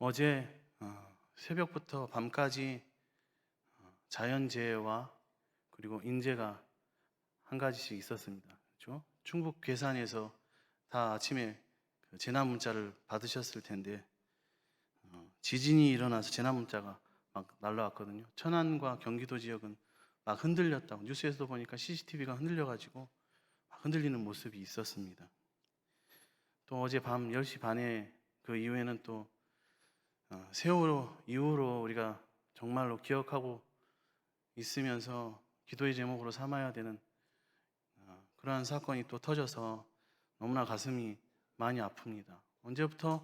어제 어, 새벽부터 밤까지 어, 자연재해와 그리고 인재가 한 가지씩 있었습니다. 그렇죠? 충북 괴산에서 다 아침에 그 재난 문자를 받으셨을 텐데 어, 지진이 일어나서 재난 문자가 막 날라왔거든요. 천안과 경기도 지역은 막 흔들렸다고 뉴스에서도 보니까 CCTV가 흔들려가지고 막 흔들리는 모습이 있었습니다. 또 어제 밤 10시 반에 그 이후에는 또 어, 세월호 이후로 우리가 정말로 기억하고 있으면서 기도의 제목으로 삼아야 되는 어, 그러한 사건이 또 터져서 너무나 가슴이 많이 아픕니다. 언제부터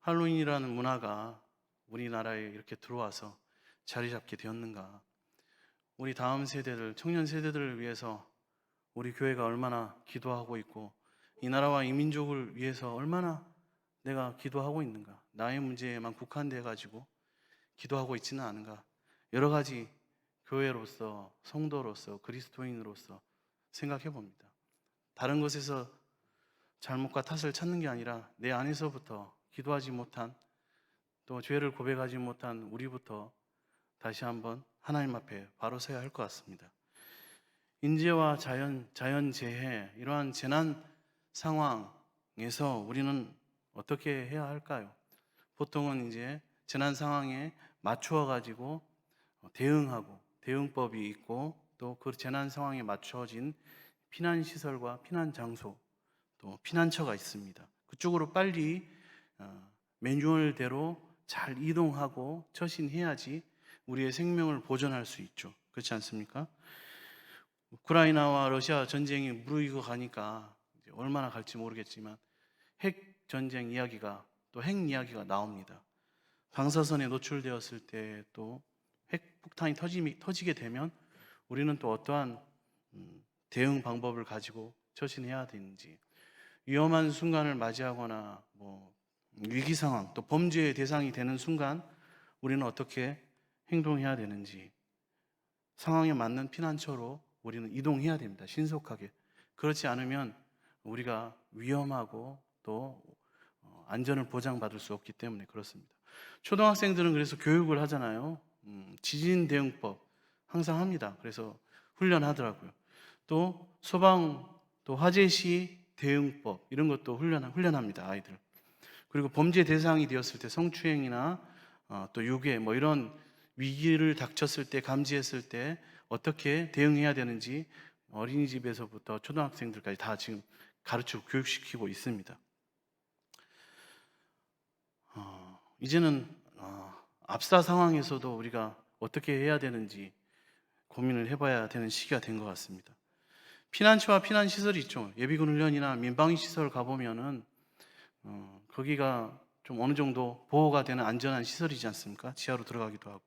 할로윈이라는 문화가 우리나라에 이렇게 들어와서 자리 잡게 되었는가? 우리 다음 세대들, 청년 세대들을 위해서 우리 교회가 얼마나 기도하고 있고 이 나라와 이 민족을 위해서 얼마나 내가 기도하고 있는가? 나의 문제에만 국한돼 가지고 기도하고 있지는 않은가? 여러 가지 교회로서 성도로서 그리스도인으로서 생각해 봅니다. 다른 것에서 잘못과 탓을 찾는 게 아니라 내 안에서부터 기도하지 못한 또 죄를 고백하지 못한 우리부터 다시 한번 하나님 앞에 바로 서야 할 것 같습니다. 인재와 자연 자연 재해 이러한 재난 상황에서 우리는 어떻게 해야 할까요? 보통은 이제 재난 상황에 맞추어 가지고 대응하고 대응법이 있고 또 그 재난 상황에 맞춰진 피난 시설과 피난 장소 또 피난처가 있습니다. 그쪽으로 빨리 어, 매뉴얼대로 잘 이동하고 처신해야지 우리의 생명을 보존할 수 있죠. 그렇지 않습니까? 우크라이나와 러시아 전쟁이 무르익어 가니까 얼마나 갈지 모르겠지만 핵 전쟁 이야기가 또 핵 이야기가 나옵니다. 방사선에 노출되었을 때 또 핵폭탄이 터지, 터지게 되면 우리는 또 어떠한 음, 대응 방법을 가지고 처신해야 되는지 위험한 순간을 맞이하거나 뭐 위기 상황 또 범죄의 대상이 되는 순간 우리는 어떻게 행동해야 되는지 상황에 맞는 피난처로 우리는 이동해야 됩니다. 신속하게. 그렇지 않으면 우리가 위험하고 또 어, 안전을 보장받을 수 없기 때문에 그렇습니다. 초등학생들은 그래서 교육을 하잖아요. 음, 지진 대응법 항상 합니다. 그래서 훈련하더라고요. 또 소방 또 화재 시 대응법 이런 것도 훈련 훈련합니다. 아이들. 그리고 범죄 대상이 되었을 때 성추행이나 어, 또 유괴 뭐 이런 위기를 닥쳤을 때 감지했을 때 어떻게 대응해야 되는지 어린이집에서부터 초등학생들까지 다 지금 가르치고 교육시키고 있습니다. 어, 이제는 어, 압사 상황에서도 우리가 어떻게 해야 되는지 고민을 해봐야 되는 시기가 된 것 같습니다. 피난처와 피난 시설이 있죠. 예비군 훈련이나 민방위 시설 가보면은 어, 거기가 좀 어느 정도 보호가 되는 안전한 시설이지 않습니까? 지하로 들어가기도 하고.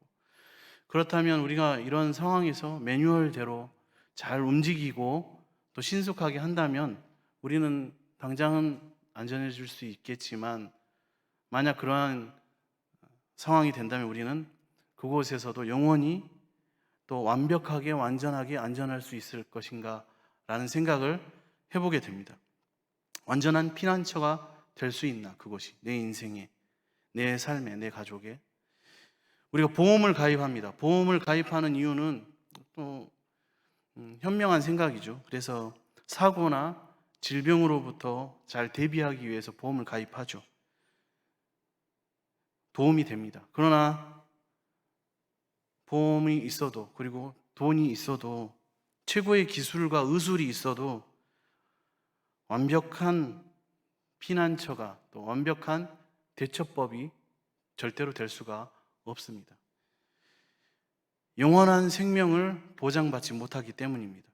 그렇다면 우리가 이런 상황에서 매뉴얼대로 잘 움직이고 또 신속하게 한다면 우리는 당장은 안전해질 수 있겠지만 만약 그러한 상황이 된다면 우리는 그곳에서도 영원히 또 완벽하게 완전하게 안전할 수 있을 것인가 라는 생각을 해보게 됩니다. 완전한 피난처가 될 수 있나 그것이 내 인생에 내 삶에 내 가족에 우리가 보험을 가입합니다. 보험을 가입하는 이유는 또 음, 현명한 생각이죠. 그래서 사고나 질병으로부터 잘 대비하기 위해서 보험을 가입하죠. 도움이 됩니다. 그러나 보험이 있어도 그리고 돈이 있어도 최고의 기술과 의술이 있어도 완벽한 피난처가 또 완벽한 대처법이 절대로 될 수가 없습니다. 영원한 생명을 보장받지 못하기 때문입니다.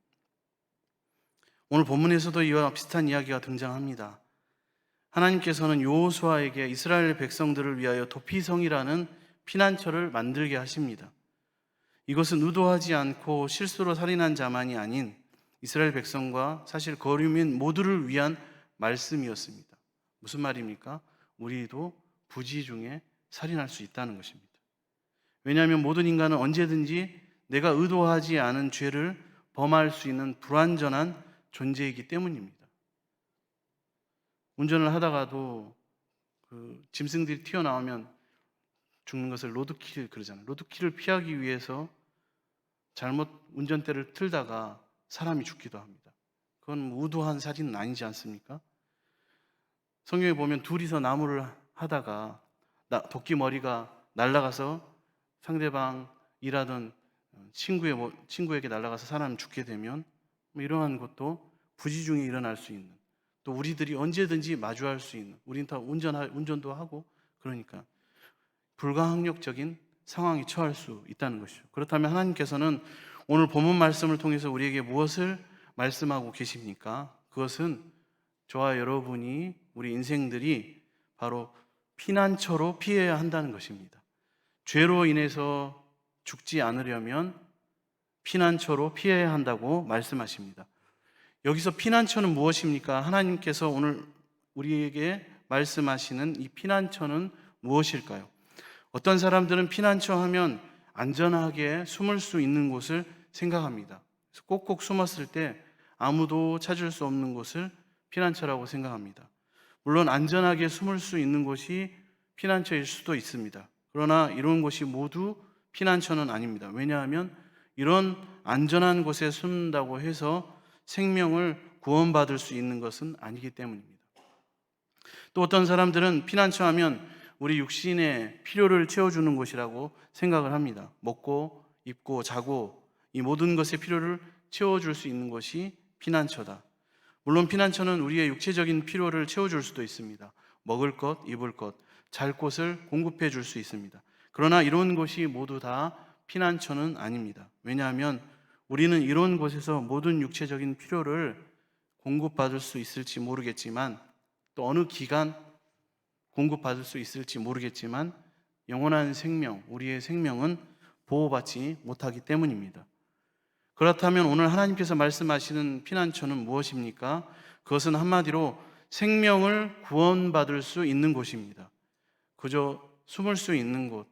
오늘 본문에서도 이와 비슷한 이야기가 등장합니다. 하나님께서는 요호수아에게 이스라엘 백성들을 위하여 도피성이라는 피난처를 만들게 하십니다. 이것은 의도하지 않고 실수로 살인한 자만이 아닌 이스라엘 백성과 사실 거류민 모두를 위한 말씀이었습니다. 무슨 말입니까? 우리도 부지 중에 살인할 수 있다는 것입니다. 왜냐하면 모든 인간은 언제든지 내가 의도하지 않은 죄를 범할 수 있는 불완전한 존재이기 때문입니다. 운전을 하다가도 그 짐승들이 튀어나오면 죽는 것을 로드킬 그러잖아요. 로드킬을 피하기 위해서 잘못 운전대를 틀다가 사람이 죽기도 합니다. 그건 뭐 의도한 살인은 아니지 않습니까? 성경에 보면 둘이서 나무를 하다가 나- 도끼 머리가 날아가서 상대방 일하던 친구의 뭐- 친구에게 날아가서 사람이 죽게 되면 뭐 이러한 것도 부지 중에 일어날 수 있는 또 우리들이 언제든지 마주할 수 있는 우린 다 운전 운전도 하고 그러니까 불가항력적인 상황에 처할 수 있다는 것이죠. 그렇다면 하나님께서는 오늘 본문 말씀을 통해서 우리에게 무엇을 말씀하고 계십니까? 그것은 저와 여러분이 우리 인생들이 바로 피난처로 피해야 한다는 것입니다. 죄로 인해서 죽지 않으려면 피난처로 피해야 한다고 말씀하십니다. 여기서 피난처는 무엇입니까? 하나님께서 오늘 우리에게 말씀하시는 이 피난처는 무엇일까요? 어떤 사람들은 피난처 하면 안전하게 숨을 수 있는 곳을 생각합니다. 꼭꼭 숨었을 때 아무도 찾을 수 없는 곳을 피난처라고 생각합니다. 물론 안전하게 숨을 수 있는 곳이 피난처일 수도 있습니다. 그러나 이런 곳이 모두 피난처는 아닙니다. 왜냐하면 이런 안전한 곳에 숨는다고 해서 생명을 구원받을 수 있는 것은 아니기 때문입니다. 또 어떤 사람들은 피난처 하면 우리 육신의 필요를 채워주는 곳이라고 생각을 합니다. 먹고, 입고, 자고, 이 모든 것의 필요를 채워줄 수 있는 곳이 피난처다. 물론 피난처는 우리의 육체적인 필요를 채워줄 수도 있습니다. 먹을 것, 입을 것, 잘 곳을 공급해 줄 수 있습니다. 그러나 이런 곳이 모두 다 피난처는 아닙니다. 왜냐하면 우리는 이런 곳에서 모든 육체적인 필요를 공급받을 수 있을지 모르겠지만 또 어느 기간 공급받을 수 있을지 모르겠지만 영원한 생명, 우리의 생명은 보호받지 못하기 때문입니다. 그렇다면 오늘 하나님께서 말씀하시는 피난처는 무엇입니까? 그것은 한마디로 생명을 구원받을 수 있는 곳입니다. 그저 숨을 수 있는 곳,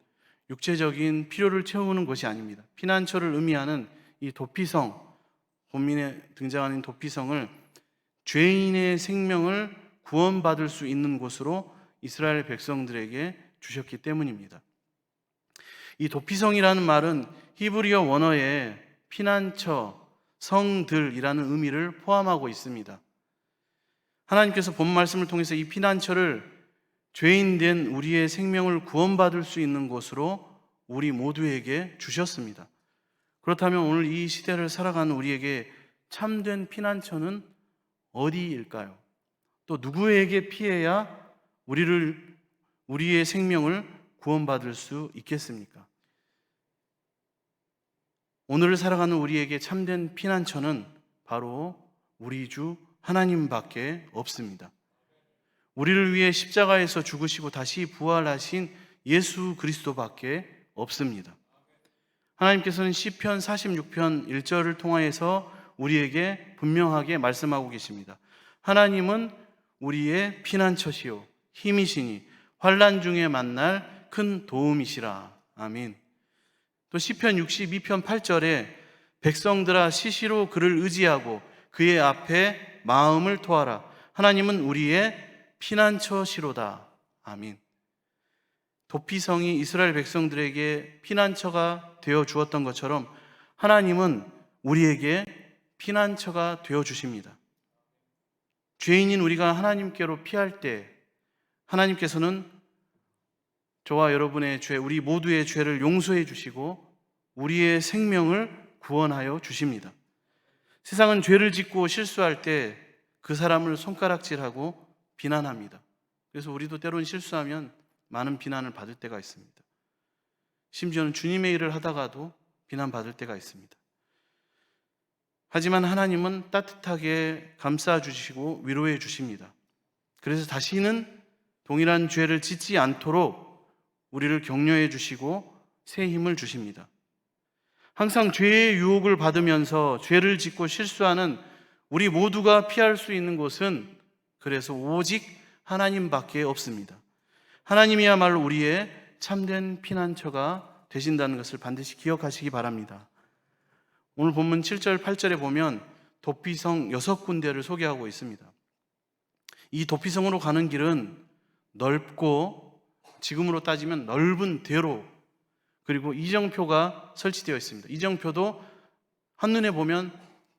육체적인 필요를 채우는 곳이 아닙니다. 피난처를 의미하는 이 도피성, 본민에 등장하는 도피성을 죄인의 생명을 구원받을 수 있는 곳으로 이스라엘 백성들에게 주셨기 때문입니다. 이 도피성이라는 말은 히브리어 원어에 피난처, 성들이라는 의미를 포함하고 있습니다. 하나님께서 본 말씀을 통해서 이 피난처를 죄인된 우리의 생명을 구원받을 수 있는 곳으로 우리 모두에게 주셨습니다. 그렇다면 오늘 이 시대를 살아가는 우리에게 참된 피난처는 어디일까요? 또 누구에게 피해야 우리를 우리의 생명을 구원받을 수 있겠습니까? 오늘을 살아가는 우리에게 참된 피난처는 바로 우리 주 하나님밖에 없습니다. 우리를 위해 십자가에서 죽으시고 다시 부활하신 예수 그리스도밖에 없습니다. 하나님께서는 시편 46편 1절을 통하여서 우리에게 분명하게 말씀하고 계십니다. 하나님은 우리의 피난처시요 힘이시니 환난 중에 만날 큰 도움이시라. 아멘. 또 시편 62편 8절에 백성들아 시시로 그를 의지하고 그의 앞에 마음을 토하라. 하나님은 우리의 피난처시로다. 아멘. 도피성이 이스라엘 백성들에게 피난처가 되어 주었던 것처럼 하나님은 우리에게 피난처가 되어 주십니다. 죄인인 우리가 하나님께로 피할 때 하나님께서는 저와 여러분의 죄, 우리 모두의 죄를 용서해 주시고 우리의 생명을 구원하여 주십니다. 세상은 죄를 짓고 실수할 때 그 사람을 손가락질하고 비난합니다. 그래서 우리도 때론 실수하면 많은 비난을 받을 때가 있습니다. 심지어는 주님의 일을 하다가도 비난받을 때가 있습니다. 하지만 하나님은 따뜻하게 감싸 주시고 위로해 주십니다. 그래서 다시는 동일한 죄를 짓지 않도록 우리를 격려해 주시고 새 힘을 주십니다. 항상 죄의 유혹을 받으면서 죄를 짓고 실수하는 우리 모두가 피할 수 있는 곳은 그래서 오직 하나님밖에 없습니다. 하나님이야말로 우리의 참된 피난처가 되신다는 것을 반드시 기억하시기 바랍니다. 오늘 본문 7절, 8절에 보면 도피성 여섯 군데를 소개하고 있습니다. 이 도피성으로 가는 길은 넓고 지금으로 따지면 넓은 대로 그리고 이정표가 설치되어 있습니다. 이정표도 한눈에 보면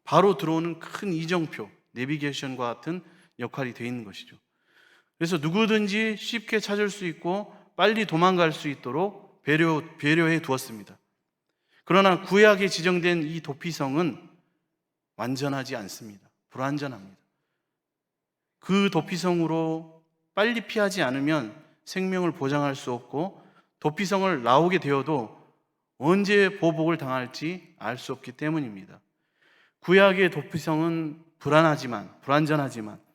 바로 들어오는 큰 이정표, 내비게이션과 같은 역할이 되어 있는 것이죠. 그래서 누구든지 쉽게 찾을 수 있고 빨리 도망갈 수 있도록 배려, 배려해 두었습니다. 그러나 구약에 지정된 이 도피성은 완전하지 않습니다. 불완전합니다. 그 도피성으로 빨리 피하지 않으면 생명을 보장할 수 없고 도피성을 나오게 되어도 언제 보복을 당할지 알 수 없기 때문입니다. 구약의 도피성은 불안하지만 불완전하지만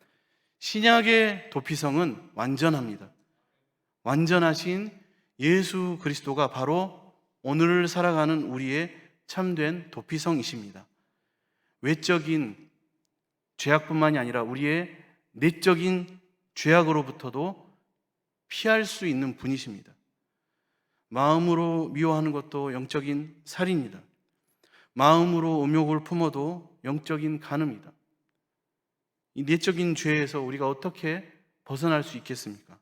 신약의 도피성은 완전합니다. 완전하신 예수 그리스도가 바로 오늘을 살아가는 우리의 참된 도피성이십니다. 외적인 죄악뿐만이 아니라 우리의 내적인 죄악으로부터도 피할 수 있는 분이십니다. 마음으로 미워하는 것도 영적인 살인이다. 마음으로 음욕을 품어도 영적인 간음이다. 이 내적인 죄에서 우리가 어떻게 벗어날 수 있겠습니까?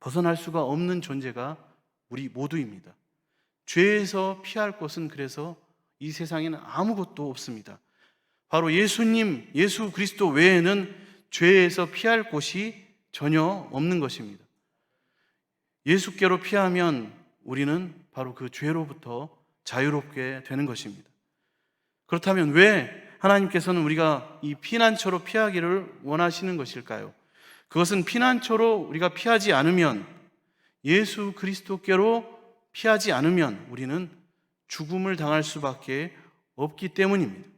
벗어날 수가 없는 존재가 우리 모두입니다. 죄에서 피할 곳은 그래서 이 세상에는 아무것도 없습니다. 바로 예수님, 예수 그리스도 외에는 죄에서 피할 곳이 전혀 없는 것입니다. 예수께로 피하면 우리는 바로 그 죄로부터 자유롭게 되는 것입니다. 그렇다면 왜 하나님께서는 우리가 이 피난처로 피하기를 원하시는 것일까요? 그것은 피난처로 우리가 피하지 않으면 예수 그리스도께로 피하지 않으면 우리는 죽음을 당할 수밖에 없기 때문입니다.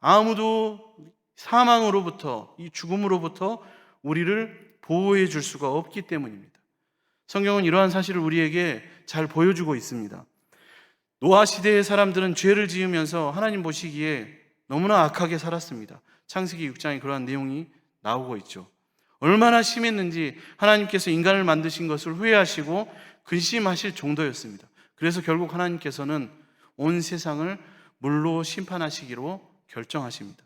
아무도 사망으로부터 이 죽음으로부터 우리를 보호해 줄 수가 없기 때문입니다. 성경은 이러한 사실을 우리에게 잘 보여주고 있습니다. 노아 시대의 사람들은 죄를 지으면서 하나님 보시기에 너무나 악하게 살았습니다. 창세기 6장에 그러한 내용이 나오고 있죠. 얼마나 심했는지 하나님께서 인간을 만드신 것을 후회하시고 근심하실 정도였습니다. 그래서 결국 하나님께서는 온 세상을 물로 심판하시기로 결정하십니다.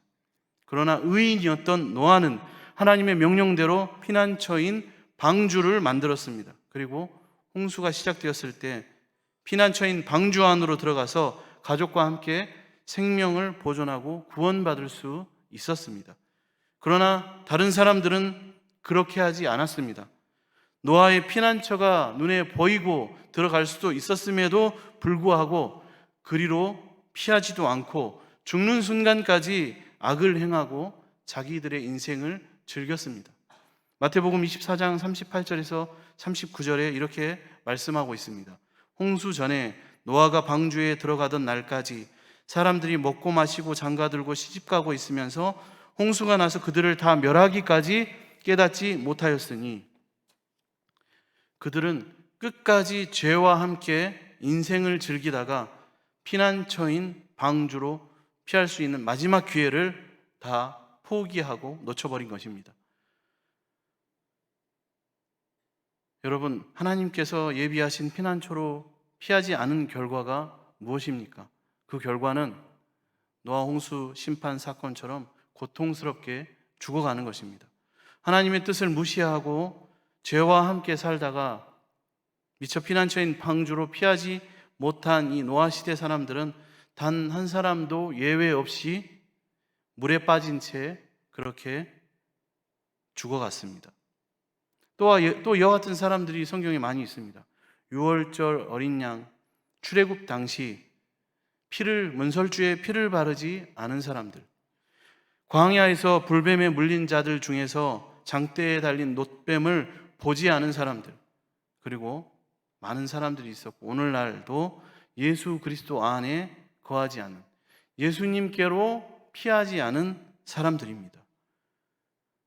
그러나 의인이었던 노아는 하나님의 명령대로 피난처인 방주를 만들었습니다. 그리고 홍수가 시작되었을 때 피난처인 방주 안으로 들어가서 가족과 함께 생명을 보존하고 구원받을 수 있었습니다. 그러나 다른 사람들은 그렇게 하지 않았습니다. 노아의 피난처가 눈에 보이고 들어갈 수도 있었음에도 불구하고 그리로 피하지도 않고 죽는 순간까지 악을 행하고 자기들의 인생을 즐겼습니다. 마태복음 24장 38절에서 39절에 이렇게 말씀하고 있습니다. 홍수 전에 노아가 방주에 들어가던 날까지 사람들이 먹고 마시고 장가들고 시집가고 있으면서 홍수가 나서 그들을 다 멸하기까지 깨닫지 못하였으니 그들은 끝까지 죄와 함께 인생을 즐기다가 피난처인 방주로 피할 수 있는 마지막 기회를 다 포기하고 놓쳐버린 것입니다. 여러분, 하나님께서 예비하신 피난처로 피하지 않은 결과가 무엇입니까? 그 결과는 노아 홍수 심판 사건처럼 고통스럽게 죽어가는 것입니다. 하나님의 뜻을 무시하고 죄와 함께 살다가 미처 피난처인 방주로 피하지 못한 이 노아 시대 사람들은 단 한 사람도 예외 없이 물에 빠진 채 그렇게 죽어갔습니다. 또, 또 이와 같은 사람들이 성경에 많이 있습니다. 6월절 어린 양, 출애굽 당시 피를 문설주에 피를 바르지 않은 사람들, 광야에서 불뱀에 물린 자들 중에서 장대에 달린 놋뱀을 보지 않은 사람들, 그리고 많은 사람들이 있었고 오늘날도 예수 그리스도 안에 거하지 않은 예수님께로 피하지 않은 사람들입니다.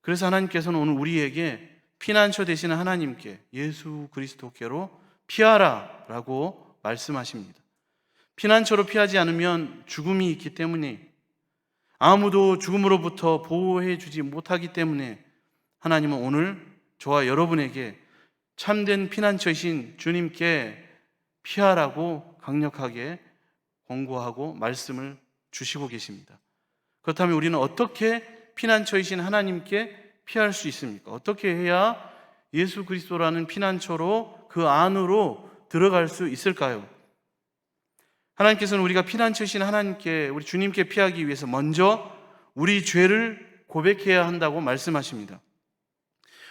그래서 하나님께서는 오늘 우리에게 피난처 되시는 하나님께 예수 그리스도께로 피하라 라고 말씀하십니다. 피난처로 피하지 않으면 죽음이 있기 때문에 아무도 죽음으로부터 보호해 주지 못하기 때문에 하나님은 오늘 저와 여러분에게 참된 피난처이신 주님께 피하라고 강력하게 권고하고 말씀을 주시고 계십니다. 그렇다면 우리는 어떻게 피난처이신 하나님께 피할 수 있습니까? 어떻게 해야 예수 그리스도라는 피난처로 그 안으로 들어갈 수 있을까요? 하나님께서는 우리가 피난처신 하나님께 우리 주님께 피하기 위해서 먼저 우리 죄를 고백해야 한다고 말씀하십니다.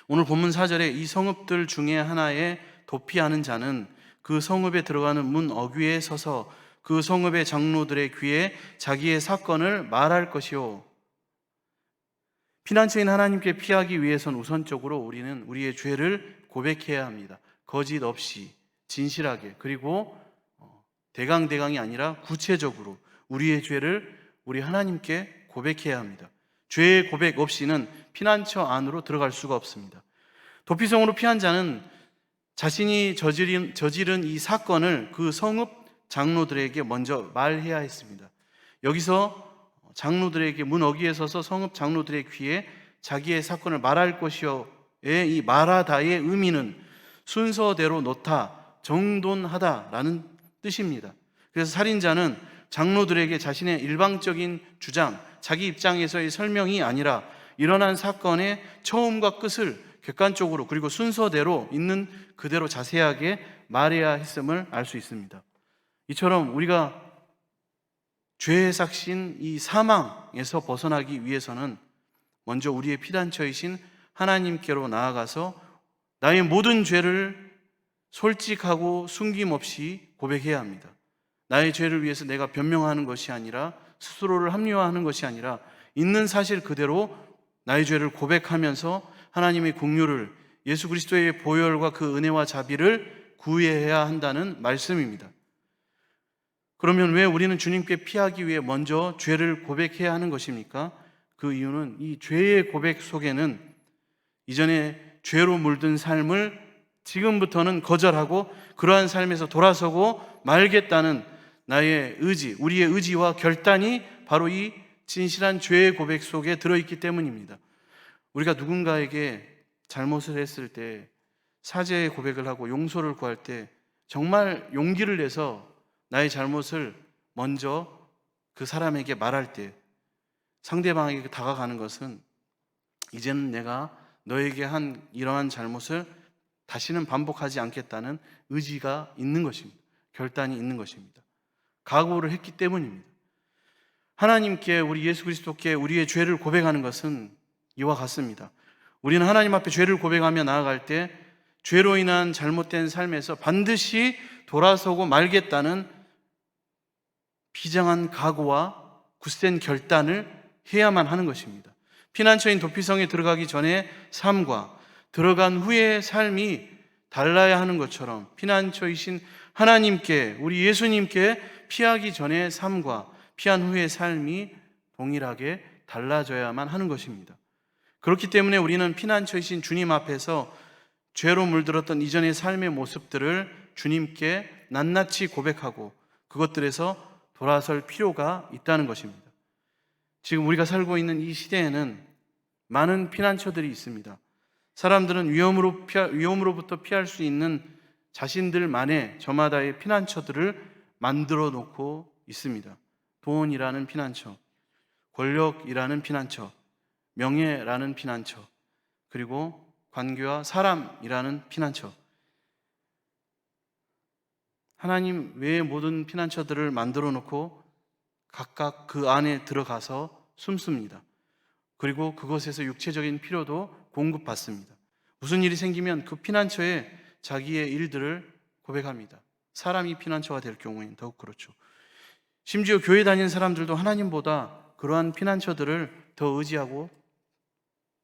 오늘 본문 4절에 이 성읍들 중에 하나에 도피하는 자는 그 성읍에 들어가는 문 어귀에 서서 그 성읍의 장로들의 귀에 자기의 사건을 말할 것이요. 피난처인 하나님께 피하기 위해선 우선적으로 우리는 우리의 죄를 고백해야 합니다. 거짓 없이 진실하게 그리고 어, 대강대강이 아니라 구체적으로 우리의 죄를 우리 하나님께 고백해야 합니다. 죄의 고백 없이는 피난처 안으로 들어갈 수가 없습니다. 도피성으로 피한 자는 자신이 저지른, 저지른 이 사건을 그 성읍 장로들에게 먼저 말해야 했습니다. 여기서 장로들에게 문 어귀에 서서 성읍 장로들의 귀에 자기의 사건을 말할 것이요의 이 말하다의 의미는 순서대로 놓다, 정돈하다라는 뜻입니다. 그래서 살인자는 장로들에게 자신의 일방적인 주장, 자기 입장에서의 설명이 아니라 일어난 사건의 처음과 끝을 객관적으로 그리고 순서대로 있는 그대로 자세하게 말해야 했음을 알 수 있습니다. 이처럼 우리가 죄의 삭신 이 사망에서 벗어나기 위해서는 먼저 우리의 피단처이신 하나님께로 나아가서 나의 모든 죄를 솔직하고 숨김없이 고백해야 합니다. 나의 죄를 위해서 내가 변명하는 것이 아니라 스스로를 합리화하는 것이 아니라 있는 사실 그대로 나의 죄를 고백하면서 하나님의 공유를 예수 그리스도의 보혈과 그 은혜와 자비를 구해야 한다는 말씀입니다. 그러면 왜 우리는 주님께 피하기 위해 먼저 죄를 고백해야 하는 것입니까? 그 이유는 이 죄의 고백 속에는 이전에 죄로 물든 삶을 지금부터는 거절하고 그러한 삶에서 돌아서고 말겠다는 나의 의지, 우리의 의지와 결단이 바로 이 진실한 죄의 고백 속에 들어있기 때문입니다. 우리가 누군가에게 잘못을 했을 때 사죄의 고백을 하고 용서를 구할 때 정말 용기를 내서 나의 잘못을 먼저 그 사람에게 말할 때 상대방에게 다가가는 것은 이제는 내가 너에게 한 이러한 잘못을 다시는 반복하지 않겠다는 의지가 있는 것입니다. 결단이 있는 것입니다. 각오를 했기 때문입니다. 하나님께 우리 예수 그리스도께 우리의 죄를 고백하는 것은 이와 같습니다. 우리는 하나님 앞에 죄를 고백하며 나아갈 때 죄로 인한 잘못된 삶에서 반드시 돌아서고 말겠다는 비장한 각오와 굳센 결단을 해야만 하는 것입니다. 피난처인 도피성에 들어가기 전에 삶과 들어간 후의 삶이 달라야 하는 것처럼 피난처이신 하나님께 우리 예수님께 피하기 전의 삶과 피한 후의 삶이 동일하게 달라져야만 하는 것입니다. 그렇기 때문에 우리는 피난처이신 주님 앞에서 죄로 물들었던 이전의 삶의 모습들을 주님께 낱낱이 고백하고 그것들에서 돌아설 필요가 있다는 것입니다. 지금 우리가 살고 있는 이 시대에는 많은 피난처들이 있습니다. 사람들은 위험으로 피하, 위험으로부터 피할 수 있는 자신들만의 저마다의 피난처들을 만들어 놓고 있습니다. 돈이라는 피난처, 권력이라는 피난처, 명예라는 피난처, 그리고 관계와 사람이라는 피난처. 하나님 외의 모든 피난처들을 만들어 놓고 각각 그 안에 들어가서 숨습니다. 그리고 그것에서 육체적인 필요도 공급받습니다. 무슨 일이 생기면 그 피난처에 자기의 일들을 고백합니다. 사람이 피난처가 될 경우에는 더욱 그렇죠. 심지어 교회 다니는 사람들도 하나님보다 그러한 피난처들을 더 의지하고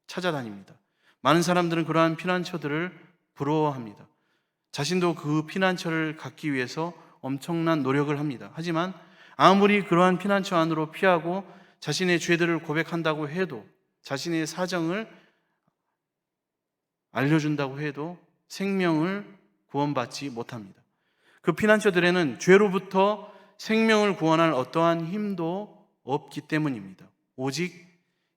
찾아다닙니다. 많은 사람들은 그러한 피난처들을 부러워합니다. 자신도 그 피난처를 갖기 위해서 엄청난 노력을 합니다. 하지만 아무리 그러한 피난처 안으로 피하고 자신의 죄들을 고백한다고 해도 자신의 사정을 알려준다고 해도 생명을 구원받지 못합니다. 그 피난처들에는 죄로부터 생명을 구원할 어떠한 힘도 없기 때문입니다. 오직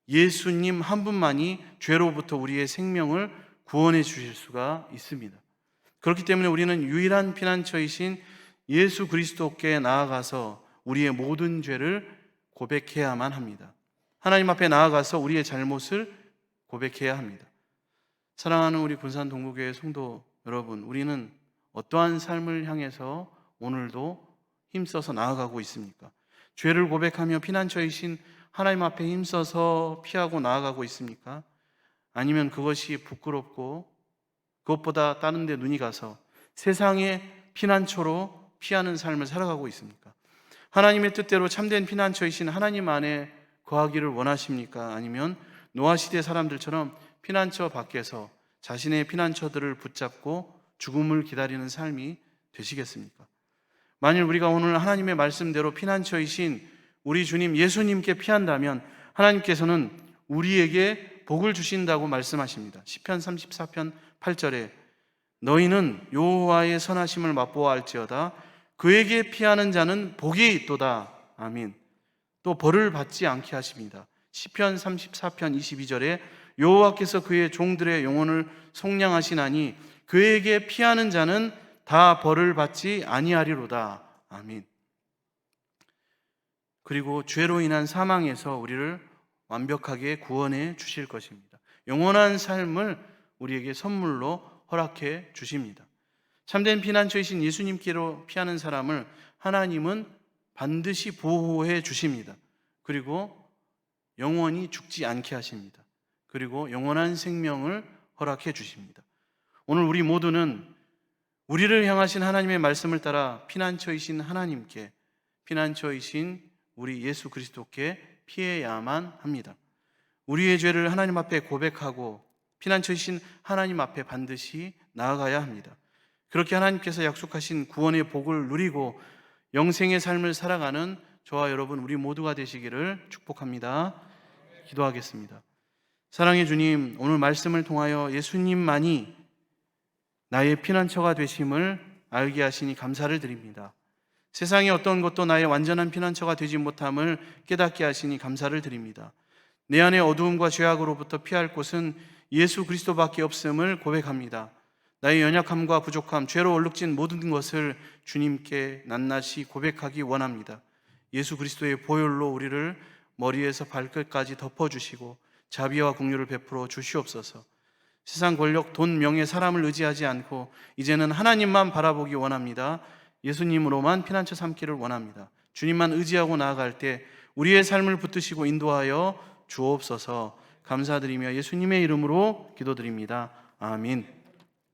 예수님 한 분만이 죄로부터 우리의 생명을 구원해 주실 수가 있습니다. 그렇기 때문에 우리는 유일한 피난처이신 예수 그리스도께 나아가서 우리의 모든 죄를 고백해야만 합니다. 하나님 앞에 나아가서 우리의 잘못을 고백해야 합니다. 사랑하는 우리 군산 동구교회 성도 여러분, 우리는 어떠한 삶을 향해서 오늘도 힘써서 나아가고 있습니까? 죄를 고백하며 피난처이신 하나님 앞에 힘써서 피하고 나아가고 있습니까? 아니면 그것이 부끄럽고 그것보다 다른 데 눈이 가서 세상의 피난처로 피하는 삶을 살아가고 있습니까? 하나님의 뜻대로 참된 피난처이신 하나님 안에 거하기를 원하십니까? 아니면 노아 시대 사람들처럼 피난처 밖에서 자신의 피난처들을 붙잡고 죽음을 기다리는 삶이 되시겠습니까? 만일 우리가 오늘 하나님의 말씀대로 피난처이신 우리 주님 예수님께 피한다면 하나님께서는 우리에게 복을 주신다고 말씀하십니다. 시편 34편 8절에 너희는 여호와의 선하심을 맛보아 알지어다 그에게 피하는 자는 복이 있도다. 아멘. 또 벌을 받지 않게 하십니다. 시편 34편 22절에 여호와께서 그의 종들의 영혼을 속량하시나니 그에게 피하는 자는 다 벌을 받지 아니하리로다. 아멘. 그리고 죄로 인한 사망에서 우리를 완벽하게 구원해 주실 것입니다. 영원한 삶을 우리에게 선물로 허락해 주십니다. 참된 피난처이신 예수님께로 피하는 사람을 하나님은 반드시 보호해 주십니다. 그리고 영원히 죽지 않게 하십니다. 그리고 영원한 생명을 허락해 주십니다. 오늘 우리 모두는 우리를 향하신 하나님의 말씀을 따라 피난처이신 하나님께 피난처이신 우리 예수 그리스도께 피해야만 합니다. 우리의 죄를 하나님 앞에 고백하고 피난처이신 하나님 앞에 반드시 나아가야 합니다. 그렇게 하나님께서 약속하신 구원의 복을 누리고 영생의 삶을 살아가는 저와 여러분 우리 모두가 되시기를 축복합니다. 기도하겠습니다. 사랑의 주님, 오늘 말씀을 통하여 예수님만이 나의 피난처가 되심을 알게 하시니 감사를 드립니다. 세상의 어떤 것도 나의 완전한 피난처가 되지 못함을 깨닫게 하시니 감사를 드립니다. 내 안의 어두움과 죄악으로부터 피할 곳은 예수 그리스도밖에 없음을 고백합니다. 나의 연약함과 부족함, 죄로 얼룩진 모든 것을 주님께 낱낱이 고백하기 원합니다. 예수 그리스도의 보혈로 우리를 머리에서 발끝까지 덮어주시고 자비와 공유를 베풀어 주시옵소서. 세상 권력, 돈, 명예, 사람을 의지하지 않고 이제는 하나님만 바라보기 원합니다. 예수님으로만 피난처 삼기를 원합니다. 주님만 의지하고 나아갈 때 우리의 삶을 붙드시고 인도하여 주옵소서 감사드리며 예수님의 이름으로 기도드립니다. 아멘.